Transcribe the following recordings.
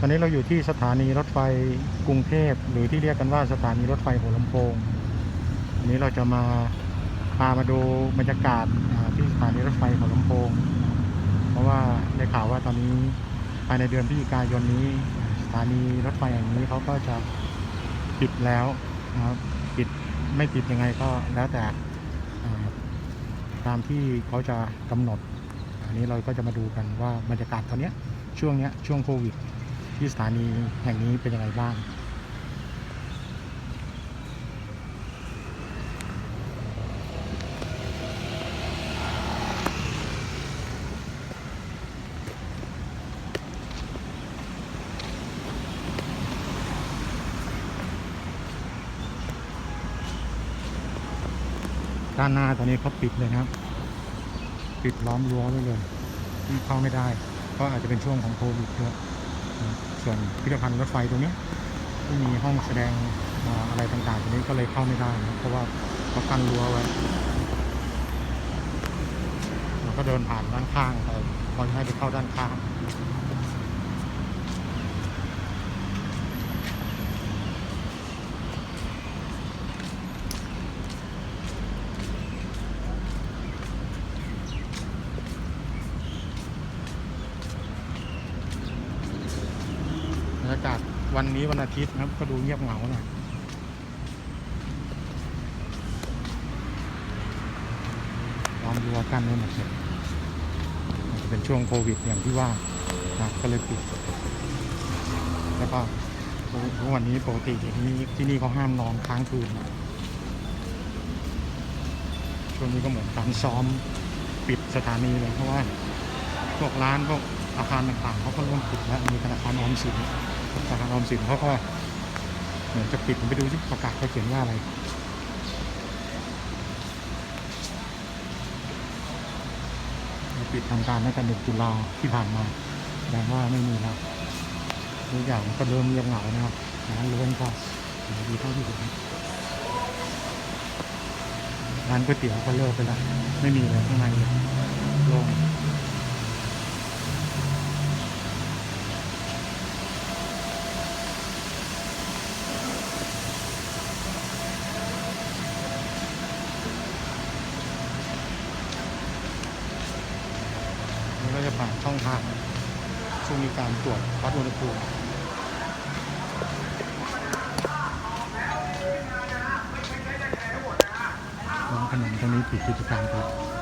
ตอนนี้เราอยู่ที่สถานีรถไฟกรุงเทพหรือที่เรียกกันว่าสถานีรถไฟหัวลำโพงวันนี้เราจะมาพามาดูบรรยากาศที่สถานีรถไฟหัวลำโพง เพราะว่าได้ข่าวว่าตอนนี้ภายในเดือนพฤศจิกายนนี้ สถานีรถไฟแห่งนี้เขาก็จะปิดแล้วนะครับปิดไม่ปิดยังไงก็แล้วแต่ตามที่เขาจะกำหนด อันนี้เราก็จะมาดูกันว่าบรรยากาศตอนนี้ช่วงนี้ช่วงโควิด ที่สถานีแห่งนี้เป็นยังไงบ้าง ด้านหน้าตอนนี้เขาปิดเลยครับ ปิดล้อมรั้วไว้เลยที่เข้าไม่ได้ ก็อาจจะเป็นช่วงของโควิดด้วยนะ ส่วนพิพิธภัณฑ์รถไฟตรงนี้ที่มีห้องแสดงอะไรต่างๆตรงนี้ก็เลยเข้าไม่ได้นะเพราะว่าเขากั้นรั้วไว้เราก็เดินผ่านด้านข้างไปพอให้ไปเข้าด้านข้าง รรยากาศวันนี้วันอาทิตย์นะครับ ก็ดูเงียบเหงาหน่อยล้อมรั้วกั้นไว้หมดเลยมันจะเป็นช่วงโควิดอย่างที่ว่านะก็เลยปิด แล้วก็ทุกวันนี้ปกติที่นี่ที่นี่เขาห้ามนอนค้างคืนนะช่วงนี้ก็เหมือนการซ้อมปิดสถานีเลยเพราะว่าพวกร้านพวกอาคารต่างๆเขาก็เริ่มปิดแล้วมีธนาคารออมสิน ธนาคารออมสินเขาก็เหมือนจะปิดผมไปดูที่ประกาศเขาเขียนว่าอะไรปิดทำการตั้งแต่หนึ่งตุลาที่ผ่านมาแสดงว่าไม่มีแล้วทุกอย่างก็เริ่มเงียบเหงานะครับร้านเลื่อนก็ดีเท่าที่เห็นร้านก๋วยเตี๋ยวก็เลิกไปแล้วไม่มีเลยข้างในเลยโล่ง จะผ่านช่องทาง ซึ่งมีการตรวจวัดอุณหภูมิร้านขนมตรงนี้ปิดกิจการครับ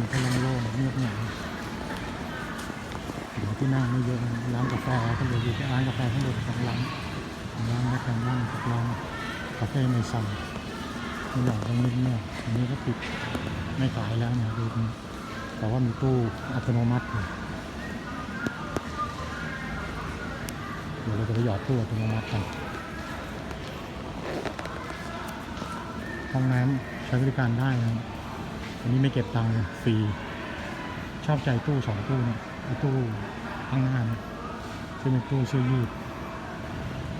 นีก็โล่งๆเงียบเหงาถึงที่นั่งไม่เยอะร้านกาแฟก็เลยอยู่ที่ร้านกาแฟข้างบนสองร้านร้านกาแฟนั่งกับร้านกาแฟในซอยนี่หลอกตรงนี้เนี่ยอันนี้ก็ปิดไม่ขายแล้วเนี่ยดูนี่แต่ว่ามีตู้อัตโนมัติอยู่เดี๋ยวเราจะไปหยอดตู้อัตโนมัติกันห้องน้ำใช้บริการได้นะครับ อันนี้ไม่เก็บตังค์ฟรี ชอบใจตู้สองตู้เนี่ยตู้ข้างหน้าเนี่ยซึ่งเป็นตู้เสื้อยืด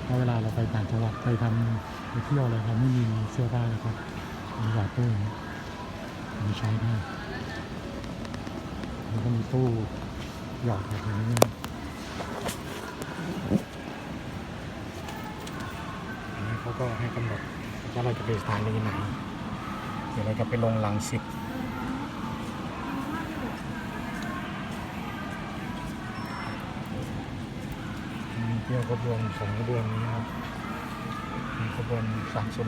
พราเวลาเราไปต่างจังหวัดไปทำไปเที่ยวอะไรเราไม่มีเสื้อผ้าเลยครับมีหลายตู้อย่างเงี้ยอันนี้ใช้ได้แล้วก็มีตู้หยอดแบบนี้นะอันนี้เขาก็ให้กำหนดว่าเราจะไปสถานีไหน ดี๋ยวเราจะไปลงลังสิบมีเที่ยวกระบวนสองขบวนนี้นะครับกระบวนสามสน